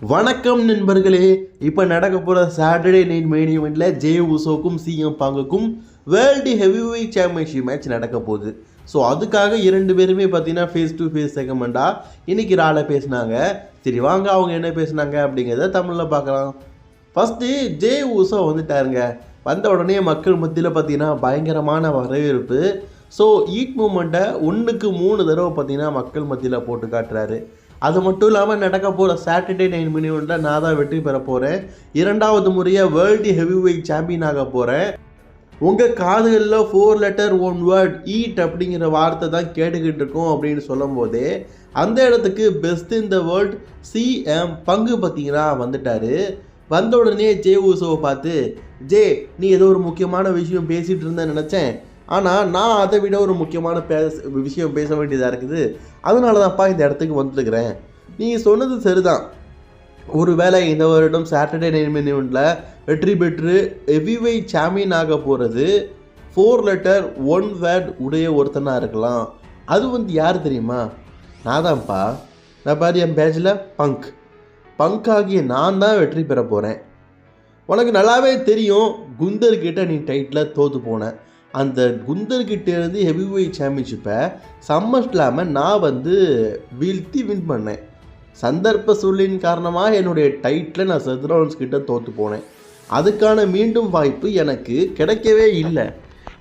வணக்கம் நண்பர்களே. இப்போ நடக்க போகிற சாட்டர்டே நைட் மெயின் ஈவெண்ட்டில் ஜே உசோக்கும் சிஎம் பாங்குக்கும் வேர்ல்டு ஹெவிவெயிட் சாம்பியன்ஷிப் மேட்ச் நடக்க போகுது. ஸோ அதுக்காக இரண்டு பேருமே பார்த்தீங்கன்னா ஃபேஸ் டு ஃபேஸ் செகமெண்ட்டாக இன்னைக்கு ரால பேசினாங்க. சரி வாங்க அவங்க என்ன பேசுனாங்க அப்படிங்கிறத தமிழில் பார்க்கலாம். ஃபஸ்ட்டு ஜே உசோ வந்துட்டாருங்க. வந்த உடனே மக்கள் மத்தியில் பார்த்தீங்கன்னா பயங்கரமான வரவேற்பு. ஸோ ஈட் மூமெண்ட்டை ஒன்றுக்கு மூணு தடவை பார்த்தீங்கன்னா மக்கள் மத்தியில் போட்டு காட்டுறாரு. அது மட்டும் இல்லாமல் நடக்க போகிற சாட்டர்டே நைன் மினியூனில் நான் தான் வெற்றி பெற போகிறேன் இரண்டாவது முறையாக வேர்ல்டு ஹெவி வெயிட் சாம்பியன் ஆக போகிறேன் உங்கள் காதுகளில் four letter one word eat அப்படிங்கிற வார்த்தை தான் கேட்டுக்கிட்டு இருக்கோம் அப்படின்னு சொல்லும் போதே அந்த இடத்துக்கு best in the world CM Punk பார்த்தீங்கன்னா வந்துட்டாரு. வந்த உடனே ஜே ஊசோவை பார்த்து ஜே நீ ஏதோ ஒரு முக்கியமான விஷயம் பேசிகிட்டு இருந்தேன் நினச்சேன். ஆனால் நான் அதை விட ஒரு முக்கியமான பேச விஷயம் பேச வேண்டியதாக இருக்குது. அதனால தான்ப்பா இந்த இடத்துக்கு வந்துருக்கிறேன். நீங்கள் சொன்னது சரிதான். ஒருவேளை இந்த வருடம் சாட்டர்டே நைன் மினியூனில் வெற்றி பெற்று ஹெவிவை சாம்பியன் ஆக போகிறது ஃபோர் லெட்டர் ஒன் வேர்ட் உடைய ஒருத்தனாக இருக்கலாம். அது வந்து யார் தெரியுமா? நான் தான்ப்பா நான் பாரு என் பேஜில் பங்க் பங்க் ஆகிய நான் தான் வெற்றி பெற போகிறேன் உனக்கு நல்லாவே தெரியும் குந்தர்கிட்ட நீ டைட்டில் தோற்று போனேன் அந்த குந்தர்கிட்டேருந்து ஹெவி வெயிட் சாம்பியன்ஷிப்பை சம்மர் ஸ்லாமை நான் வந்து வீழ்த்தி வின் பண்ணேன். சந்தர்ப்ப சூழலின் காரணமாக என்னுடைய டைட்டில் நான் செத்ரோன்ஸ் கிட்ட தோற்று போனேன். அதுக்கான மீண்டும் வாய்ப்பு எனக்கு கிடைக்கவே இல்லை.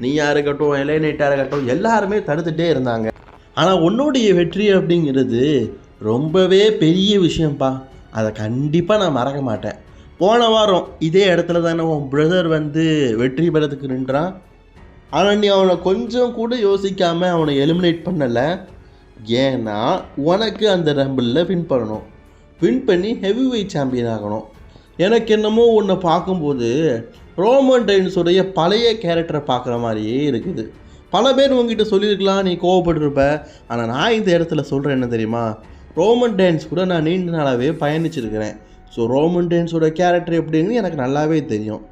நீயா இருக்கட்டும் இளைநீட்டாக இருக்கட்டும் எல்லாருமே தடுத்துகிட்டே இருந்தாங்க. ஆனால் உன்னுடைய வெற்றி அப்படிங்கிறது ரொம்பவே பெரிய விஷயம்ப்பா அதை கண்டிப்பாக நான் மறக்க மாட்டேன். போன வாரம் இதே இடத்துல தானே உன் பிரதர் வந்து வெற்றி பெறத்துக்கு நின்றான்? ஆனால் நீ அவனை கொஞ்சம் கூட யோசிக்காமல் அவனை எலிமினேட் பண்ணலை. ஏன்னா உனக்கு அந்த ரம்பிளில் வின் பண்ணணும். வின் பண்ணி ஹெவி வெயிட் சாம்பியன் ஆகணும். எனக்கு என்னமோ உன்னை பார்க்கும்போது ரோமன் டைன்ஸுடைய பழைய கேரக்டரை பார்க்குற மாதிரியே இருக்குது. பல பேர் உங்ககிட்ட சொல்லியிருக்கலாம் நீ கோவப்பட்டிருப்ப. ஆனால் நான் இந்த இடத்துல சொல்கிறேன் என்ன தெரியுமா? ரோமன் டைன்ஸ் கூட நான் நீண்ட நாளாகவே பயணிச்சிருக்கிறேன். ஸோ ரோமன் டைன்ஸோட கேரக்டர் எப்படின்னு எனக்கு நல்லாவே தெரியும்.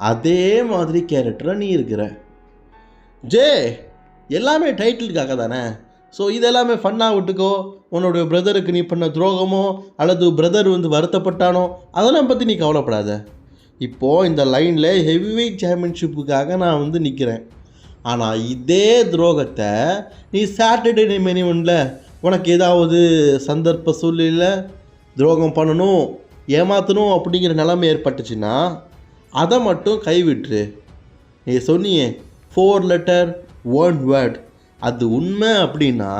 அதே மாதிரி கேரக்டராக நீ இருக்கிற. ஜே எல்லாமே டைட்டிலுக்காக தானே? ஸோ இதெல்லாமே ஃபன்னாக விட்டுக்கோ. உன்னோட பிரதருக்கு நீ பண்ண துரோகமோ அல்லது பிரதர் வந்து வருத்தப்பட்டானோ அதெல்லாம் பற்றி நீ கவலைப்படாத. இப்போது இந்த லைனில் ஹெவி வெயிட் சாம்பியன்ஷிப்புக்காக நான் வந்து நிற்கிறேன் ஆனால் இதே துரோகத்தை நீ சாட்டர்டே மெனிவனில் உனக்கு ஏதாவது சந்தர்ப்ப சூழ்நிலையில் துரோகம் பண்ணணும் ஏமாற்றணும் அப்படிங்கிற நிலைமை ஏற்பட்டுச்சுன்னா அதை மட்டும் கைவிட்டுரு. நீ சொன்னியே ஃபோர் லெட்டர் ஒன் வேர்ட் அது உண்மை அப்படின்னா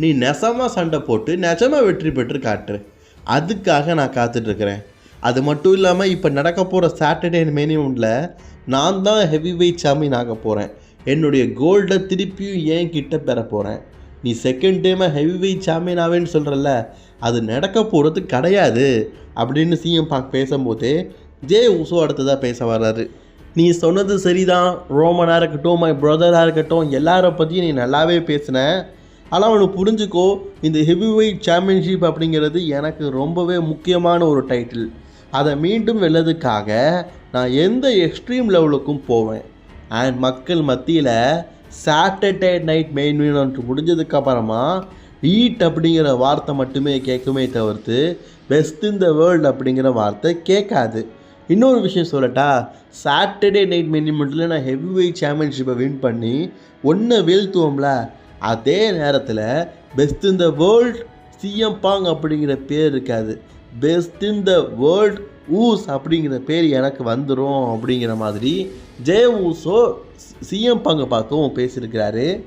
நீ நெசமாக சண்டை போட்டு நெஜமாக வெற்றி பெற்று காட்டுரு அதுக்காக நான் காத்துட்ருக்கிறேன். அது மட்டும் இல்லாமல் இப்போ நடக்க போகிற சாட்டர்டே மெனியூனில் நான் தான் ஹெவி வெயிட் சாமின் ஆக போகிறேன் என்னுடைய கோல்டை திருப்பியும் ஏன் கிட்ட பெற போகிறேன் நீ செகண்ட் டைமாக ஹெவி வெயிட் சாம்பியன் ஆவேன்னு சொல்கிறல்ல அது நடக்க போகிறது கிடையாது. அப்படின்னு சிஎம் பாக் பேசும்போதே ஜே உசோ அடுத்ததாக பேச வர்றாரு. நீ சொன்னது சரிதான். ரோமனாக இருக்கட்டும் மை பிரதராக இருக்கட்டும் எல்லாரை பற்றியும் நீ நல்லாவே பேசின. ஆனால் அவனுக்கு புரிஞ்சுக்கோ இந்த ஹெவி வெயிட் சாம்பியன்ஷிப் அப்படிங்கிறது எனக்கு ரொம்பவே முக்கியமான ஒரு டைட்டில் அதை மீண்டும் வெல்லதுக்காக நான் எந்த எக்ஸ்ட்ரீம் லெவலுக்கும் போவேன். அண்ட் மக்கள் மத்தியில் சாட்டர்டே நைட் மெயின் வீணன்று முடிஞ்சதுக்கப்புறமா ஈட் அப்படிங்கிற வார்த்தை மட்டுமே கேட்குமே தவிர்த்து பெஸ்ட் இன் த வேர்ல்டு அப்படிங்கிற வார்த்தை கேட்காது. இன்னொரு விஷயம் சொல்லட்டா சாட்டர்டே நைட் மினிமெண்ட்டில் நான் ஹெவி வெயிட் சாம்பியன்ஷிப்பை வின் பண்ணி ஒன்றை வீழ்த்துவோம்ல அதே நேரத்தில் best in the world CM Punk அப்படிங்கிற பேர் இருக்காது. பெஸ்ட் இன் த வேர்ல்ட் ஊஸ் அப்படிங்கிற பேர் எனக்கு வந்துடும் அப்படிங்கிற மாதிரி ஜே ஊஸோ சிஎம் பாங்கை பார்க்கவும் பேசியிருக்கிறாரு.